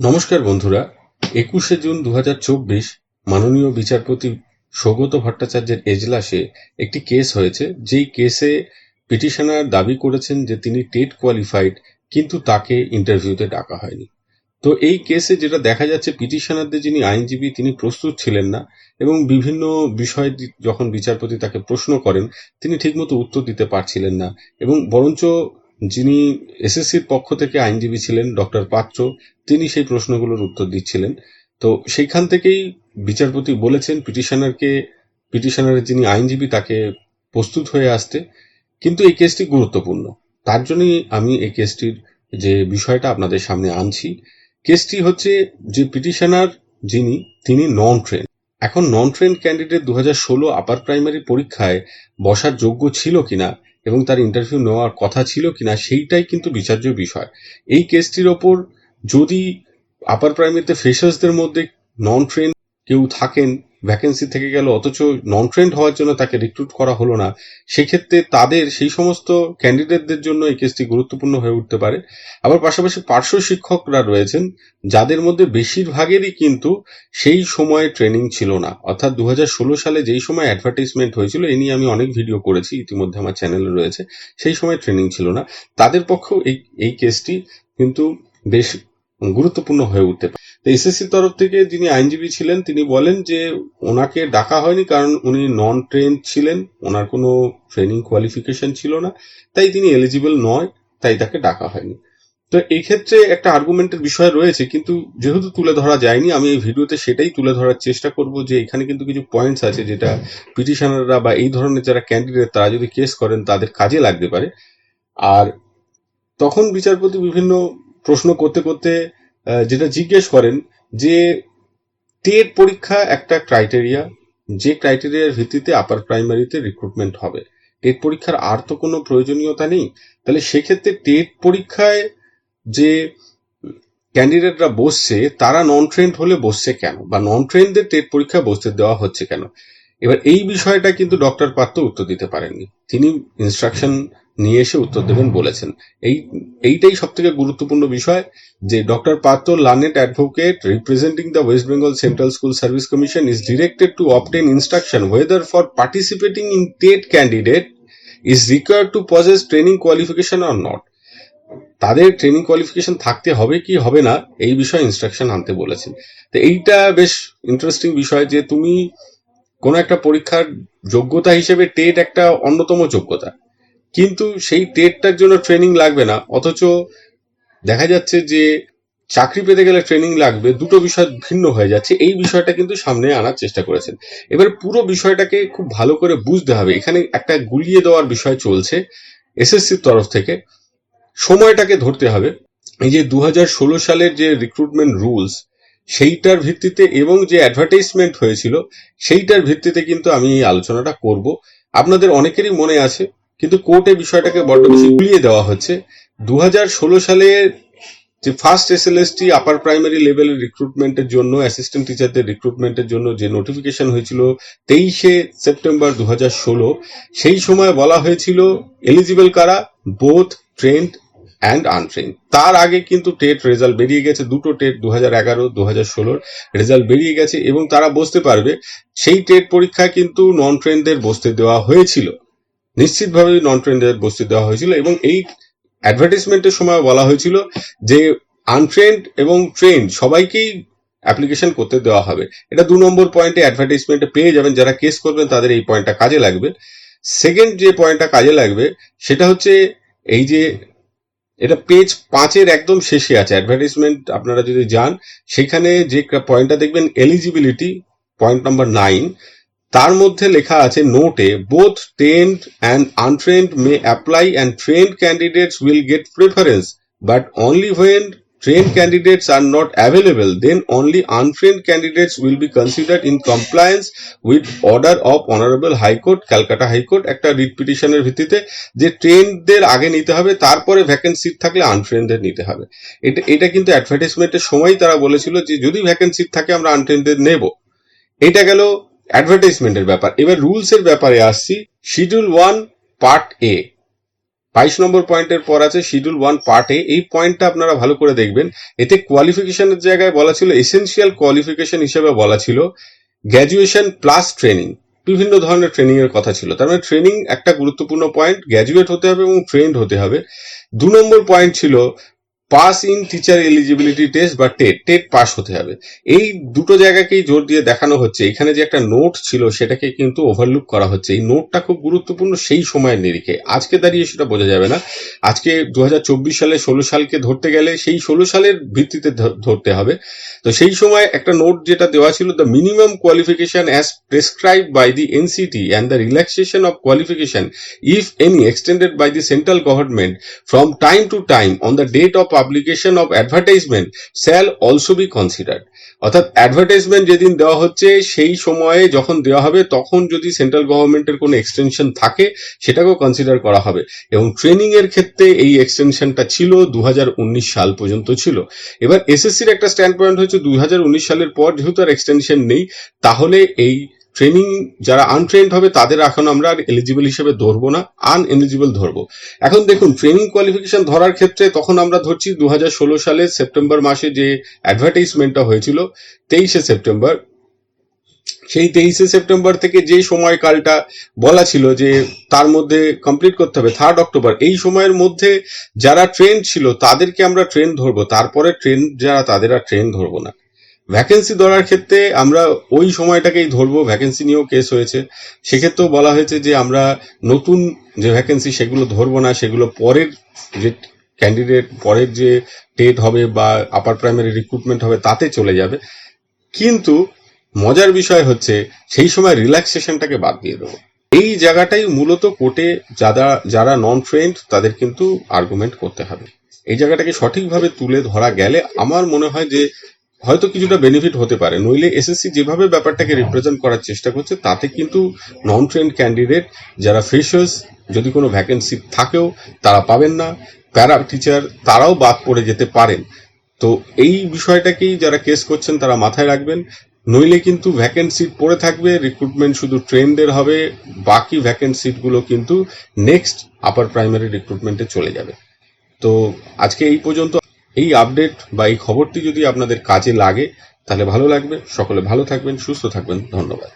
নমস্কার বন্ধুরা। একুশে জুন দু হাজার চব্বিশ মাননীয় বিচারপতি সৌগত ভট্টাচার্যের এজলাসে একটি কেস হয়েছে। যেই কেসে পিটিশনার দাবি করেছেন যে তিনি টেট কোয়ালিফাইড, কিন্তু তাকে ইন্টারভিউতে ডাকা হয়নি। তো এই কেসে যেটা দেখা যাচ্ছে, পিটিশনারদের যিনি আইনজীবী, তিনি প্রস্তুত ছিলেন না এবং বিভিন্ন বিষয় যখন বিচারপতি তাকে প্রশ্ন করেন, তিনি ঠিকমতো উত্তর দিতে পারছিলেন না এবং বরঞ্চ যিনি এসএসসির পক্ষ থেকে আইনজীবী ছিলেন, ডক্টর পাত্র, তিনি সেই প্রশ্নগুলোর উত্তর দিচ্ছিলেন। তো সেইখান থেকেই বিচারপতি বলেছেন পিটিশনারকে, পিটিশনারের যিনি আইনজীবী, তাকে প্রস্তুত হয়ে আসতে। কিন্তু এই কেসটি গুরুত্বপূর্ণ। তার জন্যই আমি এই কেসটির যে বিষয়টা আপনাদের সামনে আনছি, কেসটি হচ্ছে যে পিটিশনার যিনি, তিনি নন ট্রেন এখন নন ট্রেন ক্যান্ডিডেট দু হাজার ষোলো আপার প্রাইমারি পরীক্ষায় বসার যোগ্য ছিল কিনা এবং তার ইন্টারভিউ নেওয়ার কথা ছিল কিনা সেইটাই কিন্তু বিচার্য বিষয়। এই কেসটির ওপর যদি আপার প্রাইমারিতে ফ্রেশার্সদের মধ্যে নন ট্রেন কেউ থাকেন ভ্যাকেন্সি থেকে গেল, অথচ নন ট্রেন্ড হওয়ার জন্য তাকে রিক্রুট করা হলো না। সেক্ষেত্রে তাদের সেই সমস্ত ক্যান্ডিডেটদের জন্য এই কেসটি গুরুত্বপূর্ণ হয়ে উঠতে পারে। আবার পাশাপাশি পার্শ্ব শিক্ষকরা রয়েছেন, যাদের মধ্যে বেশিরভাগেরই কিন্তু সেই সময়ে ট্রেনিং ছিল না। অর্থাৎ দু হাজার ষোলো সালে যেই সময় অ্যাডভার্টাইজমেন্ট হয়েছিল, এ নিয়ে আমি অনেক ভিডিও করেছি, ইতিমধ্যে আমার চ্যানেলে রয়েছে। সেই সময় ট্রেনিং ছিল না। তাদের পক্ষেও এই এই কেসটি কিন্তু বেশ গুরুত্বপূর্ণ হয়ে উঠতে পারে। তো এসএসসির তরফ থেকে যিনি আইনজীবী ছিলেন, তিনি বলেন যে ওনাকে ডাকা হয়নি কারণ উনি নন ট্রেন ছিলেন, ওনার কোনো ট্রেনিং কোয়ালিফিকেশন ছিল না, তাই তিনি এলিজিবল নয়, তাই তাকে ডাকা হয়নি। তো এই ক্ষেত্রে একটা আর্গুমেন্টের বিষয় রয়েছে, কিন্তু যেহেতু তুলে ধরা যায়নি, আমি এই ভিডিওতে সেটাই তুলে ধরার চেষ্টা করব যে এখানে কিন্তু কিছু পয়েন্টস আছে যেটা পিটিশনাররা বা এই ধরনের যারা ক্যান্ডিডেট তারা যদি কেস করেন, তাদের কাজে লাগতে পারে। আর তখন বিচারপতি বিভিন্ন প্রশ্ন করতে করতে যেটা জিজ্ঞেস করেন যে, টেট পরীক্ষা একটা ক্রাইটেরিয়া যে ক্রাইটেরিয়ার ভিত্তিতে আপার প্রাইমারিতে রিক্রুটমেন্ট হবে। টেট পরীক্ষার আর তো কোনো প্রয়োজনীয়তা নেই। তাহলে সেক্ষেত্রে টেট পরীক্ষায় যে ক্যান্ডিডেটরা বসছে, তারা নন ট্রেন্ড হলে বসছে কেন? বা নন ট্রেন্ডদের টেট পরীক্ষায় বসতে দেওয়া হচ্ছে কেন? এবার এই বিষয়টা কিন্তু ডক্টর পাত্র উত্তর দিতে পারেননি। তিনি ইনস্ট্রাকশন নিয়ে এসে উত্তর দেবেন বলেছেন। এই, এইটাই সব থেকে গুরুত্বপূর্ণ বিষয় যে doctor Patra learned advocate representing the West Bengal central school service commission is directed to obtain instruction whether for participating in TET candidate is required to possess training qualification or not তাদের training qualification থাকতে হবে কি হবে না এই বিষয়ে instruction আনতে বলেছেন। তো এইটা বেশ ইন্টারেস্টিং বিষয় যে তুমি কোনো একটা পরীক্ষার যোগ্যতা হিসেবে টেট একটা অন্যতম যোগ্যতা। কিন্তু সেই টেটটার জন্য ট্রেনিং লাগবে না, অথচ দেখা যাচ্ছে যে চাকরি পেতে গেলে ট্রেনিং লাগবে, দুটো বিষয় ভিন্ন হয়ে যাচ্ছে, এই বিষয়টা কিন্তু সামনে আনার চেষ্টা করেছেন। এবার পুরো বিষয়টাকে খুব ভালো করে বুঝতে হবে, এখানে একটা গুলিয়ে দেওয়ার বিষয় চলছে এসএসসির তরফ থেকে। সময়টাকে ধরতে হবে, এই যে দু হাজার ষোলো সালের যে রিক্রুটমেন্ট রুলস সেইটার ভিত্তিতে এবং যে অ্যাডভার্টাইজমেন্ট হয়েছিল, সেইটার ভিত্তিতে কিন্তু আমি এই আলোচনাটা করব। আপনাদের অনেকেরই মনে আছে কিন্তু কোর্টে বিষয়টাকে বড্ড বেশি গুলিয়ে দেওয়া হচ্ছে। দু হাজার ষোলো সালে যে ফার্স্ট এসএলএসটি আপার প্রাইমারি লেভেলের রিক্রুটমেন্টের জন্য অ্যাসিস্ট্যান্ট টিচারদের রিক্রুটমেন্টের জন্য যে নোটিফিকেশন হয়েছিল তেইশে সেপ্টেম্বর দু হাজার ষোলো, সেই সময় বলা হয়েছিল এলিজিবল কারা? বোথ ট্রেন্ড অ্যান্ড আনট্রেন্ড তার আগে কিন্তু টেট রেজাল্ট বেরিয়ে গেছে, দুটো টেট দু হাজার এগারো দু হাজার ষোলোর রেজাল্ট বেরিয়ে গেছে এবং তারা বসতে পারবে। সেই টেট পরীক্ষায় কিন্তু নন ট্রেনদের বসতে দেওয়া হয়েছিল। নিশ্চিতভাবে নন ট্রেনদের বসতে দেওয়া হয়েছিল এবং এই অ্যাডভার্টাইজমেন্টের সময় বলা হয়েছিল যে আনট্রেন্ড এবং ট্রেন্ড সবাইকেই অ্যাপ্লিকেশন করতে দেওয়া হবে। এটা দু নম্বর পয়েন্টে অ্যাডভার্টাইজমেন্টে পেয়ে যাবেন, যারা কেস করবেন তাদের এই পয়েন্টটা কাজে লাগবে। সেকেন্ড যে পয়েন্টটা কাজে লাগবে, সেটা হচ্ছে এই যে এটা পেজ পাঁচের একদম শেষে আছে অ্যাডভার্টাইজমেন্ট আপনারা যদি যান, সেখানে যে পয়েন্টটা দেখবেন এলিজিবিলিটি পয়েন্ট নাম্বার নাইন তার মধ্যে লেখা আছে নোটে both trained and untrained may apply and trained candidates will get preference but only when trained candidates are not available, then only untrained candidates will be considered compliance with order of honorable high court Calcutta high court একটা writ পিটিশনের ভিত্তিতে, যে ট্রেনদের আগে নিতে হবে, তারপরে vacancy থাকলে আনট্রেনদের নিতে হবে। এটা এটা কিন্তু অ্যাডভার্টাইজমেন্টের সময় তারা বলেছিল যে যদি ভ্যাকেন্সি থাকে, আমরা আনট্রেনদের নেব। এটা গেল অ্যাডভার্টাইজমেন্টের ব্যাপার। এবার রুলস এর ব্যাপারে আসছি। শিডিউল ওয়ান পার্ট এ বাইশ নম্বর পয়েন্টের পর আছে শিডিউল ওয়ান পার্ট এ এই পয়েন্টটা আপনারা ভালো করে দেখবেন। এতে কোয়ালিফিকেশনের জায়গায় বলা ছিল এসেনশিয়াল কোয়ালিফিকেশন হিসেবে বলা ছিল গ্র্যাজুয়েশন প্লাস ট্রেনিং বিভিন্ন ধরনের ট্রেনিং এর কথা ছিল। তার মানে ট্রেনিং একটা গুরুত্বপূর্ণ পয়েন্ট গ্র্যাজুয়েট হতে হবে এবং ট্রেন্ড হতে হবে। দু নম্বর পয়েন্ট ছিল pass in teacher eligibility test বা টেট টেট পাস হতে হবে। এই দুটো জায়গাকেই জোর দিয়ে দেখানো হচ্ছে। এখানে যে একটা নোট ছিল, সেটাকে কিন্তু ওভারলুক করা হচ্ছে। এই নোটটা খুব গুরুত্বপূর্ণ সেই সময়ের নিরিখে। আজকে দাঁড়িয়ে সেটা বোঝা যাবে না। আজকে দু সালে ষোলো সালকে ধরতে গেলে সেই ষোলো সালের ভিত্তিতে ধরতে হবে। তো সেই সময় একটা নোট যেটা দেওয়া ছিল the minimum qualification as prescribe by the NCT and the relaxation of qualification if any extended by the central government from time to time on the date of publication of advertisement shall also be considered. অর্থাৎ advertisement যেদিন দেওয়া হচ্ছে, সেই সময়ে যখন দেওয়া হবে, তখন যদি সেন্ট্রাল গভর্নমেন্টের কোনো এক্সটেনশন থাকে, সেটাকেও কনসিডার করা হবে। এবং ট্রেনিং এর ক্ষেত্রে এই এক্সটেনশনটা ছিল দু হাজার উনিশ সাল পর্যন্ত ছিল। এবার এসএসসির একটা স্ট্যান্ড পয়েন্ট হচ্ছে দু হাজার উনিশ সালের পর যেহেতু আর এক্সটেনশন নেই, তাহলে এই ট্রেনিং যারা আনট্রেন্ড হবে, তাদের এখন আমরা আর এলিজিবল হিসেবে ধরবো না আন এলিজিবল ধরবো। এখন দেখুন ট্রেনিং কোয়ালিফিকেশন ধরার ক্ষেত্রে তখন আমরা ধরছি দু সালে সেপ্টেম্বর মাসে যে অ্যাডভার্টাইজমেন্টটা হয়েছিল, তেইশে সেপ্টেম্বর। সেই তেইশে সেপ্টেম্বর থেকে যে সময়কালটা বলা ছিল যে তার মধ্যে কমপ্লিট করতে হবে থার্ড অক্টোবর এই সময়ের মধ্যে যারা ট্রেন ছিল, তাদেরকে আমরা ট্রেন ধরবো। তারপরে ট্রেন যারা, তাদের আর ট্রেন ধরবো না। ভ্যাকেন্সি ধরার ক্ষেত্রে আমরা ওই সময়টাকেই ধরবো ভ্যাকেন্সি নিয়েও কেস হয়েছে। সেক্ষেত্রেও বলা হয়েছে যে আমরা নতুন যে ভ্যাকেন্সি সেগুলো ধরবো না, সেগুলো পরের যে ক্যান্ডিডেট পরের যে টেট হবে বা আপার প্রাইমারি রিক্রুটমেন্ট হবে, তাতে চলে যাবে। কিন্তু মজার বিষয় হচ্ছে, সেই সময় রিল্যাক্সেশনটাকে বাদ দিয়ে দেবো। এই জায়গাটাই মূলত কোর্টে যারা যারা নন ট্রেন্ড তাদের কিন্তু আর্গুমেন্ট করতে হবে। এই জায়গাটাকে সঠিকভাবে তুলে ধরা গেলে আমার মনে হয় যে হয়তো কিছুটা বেনিফিট হতে পারে। নইলে এসএসসি যেভাবে ব্যাপারটাকে রিপ্রেজেন্ট করার চেষ্টা করছে, তাতে কিন্তু নন ট্রেন্ড ক্যান্ডিডেট যারা ফ্রেশার্স যদি কোনো ভ্যাকেন্সি থাকেও, তারা পাবেন না। প্যারা টিচার তারাও বাদ পড়ে যেতে পারেন। তো এই বিষয়টাকেই যারা কেস করছেন, তারা মাথায় রাখবেন। নইলে কিন্তু ভ্যাকেন্ট সিট পড়ে থাকবে রিক্রুটমেন্ট শুধু ট্রেনদের হবে, বাকি ভ্যাকেন্ট সিটগুলো কিন্তু নেক্সট আপার প্রাইমারি রিক্রুটমেন্টে চলে যাবে। তো আজকে এই পর্যন্ত এই আপডেট বা এই খবরটি যদি আপনাদের কাজে লাগে, তাহলে ভালো লাগবে। সকলে ভালো থাকবেন, সুস্থ থাকবেন। ধন্যবাদ।